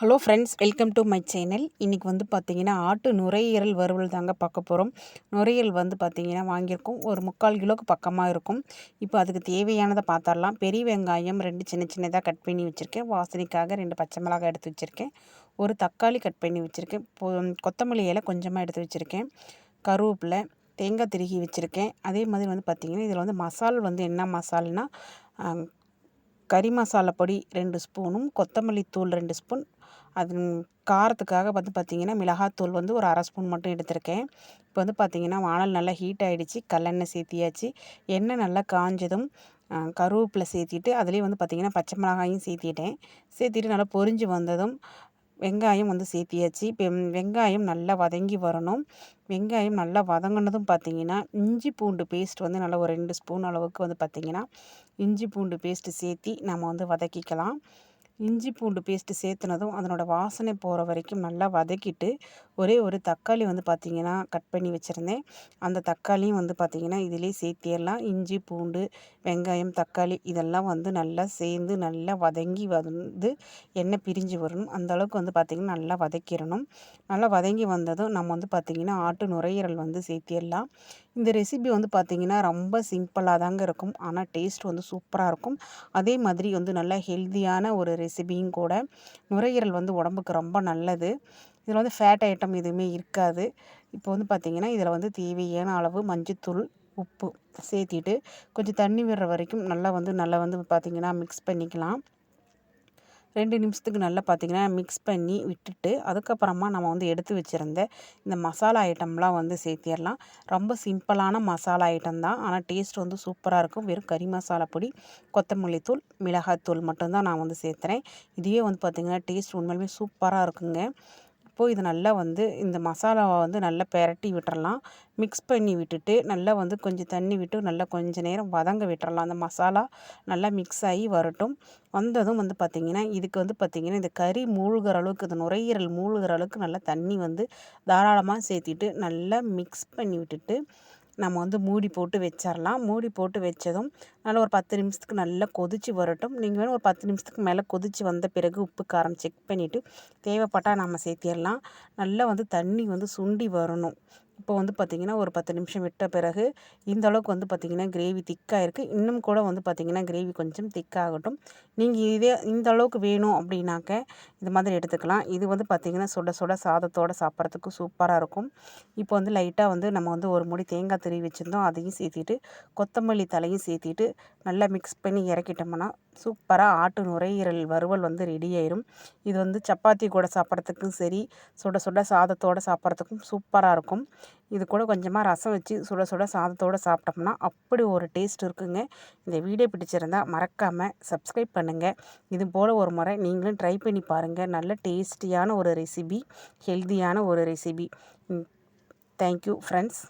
Hello friends welcome to my channel இன்றைக்கி வந்து பார்த்திங்கன்னா ஆட்டு நுரையீரல் வறுவல் தாங்க பார்க்க போகிறோம் நுரையீரல் வந்து பார்த்திங்கன்னா வாங்கியிருக்கோம். ஒரு முக்கால் கிலோவுக்கு பக்கமாக இருக்கும். இப்போ அதுக்கு தேவையானதை பார்த்துடலாம் பெரிய வெங்காயம் ரெண்டு சின்ன சின்னதாக கட் பண்ணி வச்சுருக்கேன். வாசனைக்காக ரெண்டு பச்சை மிளகாய் எடுத்து வச்சுருக்கேன். ஒரு தக்காளி கட் பண்ணி வச்சுருக்கேன். கொத்தமல்லி இலை கொஞ்சமாக எடுத்து வச்சுருக்கேன். கருவேப்பிலை தேங்காய் திருகி வச்சுருக்கேன். அதே மாதிரி வந்து பார்த்திங்கன்னா இதில் வந்து மசால் வந்து என்ன மசால்னால் கறி மசாலா பொடி ரெண்டு ஸ்பூனும் கொத்தமல்லி தூள் ரெண்டு ஸ்பூன். அது காரத்துக்காக வந்து பார்த்திங்கன்னா மிளகாத்தூள் வந்து ஒரு அரை ஸ்பூன் மட்டும் எடுத்திருக்கேன். இப்போ வந்து பார்த்திங்கன்னா வானல் நல்லா ஹீட் ஆகிடுச்சு கல்லெண்ணெய் சேர்த்தியாச்சு. எண்ணெய் நல்லா காஞ்சதும் கருவேப்பிலை சேர்த்திட்டு அதுலேயும் வந்து பார்த்திங்கன்னா பச்சை மிளகாயும் சேர்த்திட்டேன். சேர்த்திட்டு நல்லா பொரிஞ்சு வந்ததும் வெங்காயம் வந்து சேர்த்தியாச்சு. இப்போ வெங்காயம் நல்லா வதங்கி வரணும். வெங்காயம் நல்லா வதங்கினதும் பார்த்திங்கன்னா இஞ்சி பூண்டு பேஸ்ட் வந்து நல்லா ஒரு ரெண்டு ஸ்பூன் அளவுக்கு வந்து பார்த்திங்கன்னா இஞ்சி பூண்டு பேஸ்ட்டு சேர்த்தி நம்ம வந்து வதக்கிக்கலாம். இஞ்சி பூண்டு பேஸ்ட்டு சேர்த்துனதும் அதனோட வாசனை போகிற வரைக்கும் நல்லா வதக்கிட்டு ஒரே ஒரு தக்காளி வந்து பார்த்திங்கன்னா கட் பண்ணி வச்சுருந்தேன். அந்த தக்காளியும் வந்து பார்த்திங்கன்னா இதிலே சேர்த்திடலாம். இஞ்சி பூண்டு வெங்காயம் தக்காளி இதெல்லாம் வந்து நல்லா சேர்ந்து நல்லா வதங்கி வந்து எண்ணெய் பிரிஞ்சு வரணும். அந்தளவுக்கு வந்து பார்த்திங்கன்னா நல்லா வதக்கிடணும். நல்லா வதங்கி வந்ததும் நம்ம வந்து பார்த்திங்கன்னா ஆட்டு நுரையீரல் வந்து சேர்த்திடலாம். இந்த ரெசிபி வந்து பார்த்திங்கன்னா ரொம்ப சிம்பிளாக தாங்க இருக்கும். ஆனால் டேஸ்ட் வந்து சூப்பராக இருக்கும். அதே மாதிரி வந்து நல்லா ஹெல்த்தியான ஒரு ரெசிபியும் கூட நுரையீரல் வந்து உடம்புக்கு ரொம்ப நல்லது. இதில் வந்து ஃபேட் ஐட்டம் எதுவுமே இருக்காது. இப்போ வந்து பார்த்திங்கன்னா இதில் வந்து தேவையான அளவு மஞ்சத்தூள் உப்பு சேர்த்திட்டு கொஞ்சம் தண்ணி விடுற வரைக்கும் நல்லா வந்து நல்லா வந்து பார்த்திங்கன்னா மிக்ஸ் பண்ணிக்கலாம். ரெண்டு நிமிஷத்துக்கு நல்லா பார்த்திங்கன்னா மிக்ஸ் பண்ணி விட்டுட்டு அதுக்கப்புறமா நம்ம வந்து எடுத்து வச்சுருந்த இந்த மசாலா ஐட்டம்லாம் வந்து சேர்த்திடலாம். ரொம்ப சிம்பிளான மசாலா ஐட்டம் தான். ஆனால் டேஸ்ட் வந்து சூப்பராக இருக்கும். வெறும் கறி மசாலா பொடி கொத்தமல்லி தூள் மிளகாய் மட்டும்தான் நான் வந்து சேர்த்துறேன். இதுவே வந்து பார்த்திங்கன்னா டேஸ்ட் உண்மையிலுமே சூப்பராக இருக்குங்க. இப்போது இது நல்லா வந்து இந்த மசாலாவை வந்து நல்லா பெரட்டி விட்டுறலாம். மிக்ஸ் பண்ணி விட்டுட்டு நல்லா வந்து கொஞ்சம் தண்ணி விட்டு நல்லா கொஞ்சம் நேரம் வதங்க விட்டுறலாம். அந்த மசாலா நல்லா மிக்ஸ் ஆகி வரட்டும். வந்ததும் வந்து பார்த்திங்கன்னா இதுக்கு வந்து பார்த்திங்கன்னா இந்த கறி மூழ்கிற அளவுக்கு இந்த நுரையீரல் மூழ்கிற அளவுக்கு நல்லா தண்ணி வந்து தாராளமாக சேர்த்திட்டு நல்லா மிக்ஸ் பண்ணி விட்டுட்டு நம்ம வந்து மூடி போட்டு வச்சிடலாம் மூடி போட்டு வச்சதும் நல்லா ஒரு பத்து நிமிஷத்துக்கு நல்லா கொதித்து வரட்டும். நீங்கள் வேணும் ஒரு பத்து நிமிஷத்துக்கு மேலே கொதித்து வந்த பிறகு உப்பு காரம் செக் பண்ணிவிட்டு தேவைப்பட்டால் நம்ம சேர்த்திடலாம் நல்லா வந்து தண்ணி வந்து சுண்டி வரணும். இப்போ வந்து பார்த்திங்கன்னா ஒரு பத்து நிமிஷம் விட்ட பிறகு இந்த அளவுக்கு வந்து பார்த்திங்கன்னா கிரேவி திக்காக இருக்குது இன்னும் கூட வந்து பார்த்திங்கன்னா கிரேவி கொஞ்சம் திக்காகட்டும் நீங்கள் இதே இந்த அளவுக்கு வேணும் அப்படின்னாக்க இது மாதிரி எடுத்துக்கலாம். இது வந்து பார்த்திங்கன்னா சுட சுட சாதத்தோடு சாப்பிட்றதுக்கு சூப்பராக இருக்கும். இப்போ வந்து லைட்டாக வந்து நம்ம வந்து ஒரு முடி தேங்காய் திருவி வச்சுருந்தோம். அதையும் சேர்த்திட்டு கொத்தமல்லி தலையும் சேர்த்திட்டு நல்லா மிக்ஸ் பண்ணி இறக்கிட்டோம்னா சூப்பராக ஆட்டு நுரையீரல் வறுவல் வந்து ரெடி ஆயிரும். இது வந்து சப்பாத்தி கூட சாப்பிட்றதுக்கும் சரி சுட சுட சாதத்தோடு சாப்பிட்றதுக்கும் சூப்பராக இருக்கும். இது கூட கொஞ்சமாக ரசம் வச்சு சுட சுட சாதத்தோடு சாப்பிட்டோம்னா அப்படி ஒரு டேஸ்ட் இருக்குங்க. இந்த வீடியோ பிடிச்சிருந்தால் மறக்காமல் சப்ஸ்கிரைப் பண்ணுங்கள் இது போல் ஒரு முறை நீங்களும் ட்ரை பண்ணி பாருங்கள் நல்ல டேஸ்டியான ஒரு ரெசிபி ஹெல்த்தியான ஒரு ரெசிபி தேங்க்யூ ஃப்ரெண்ட்ஸ்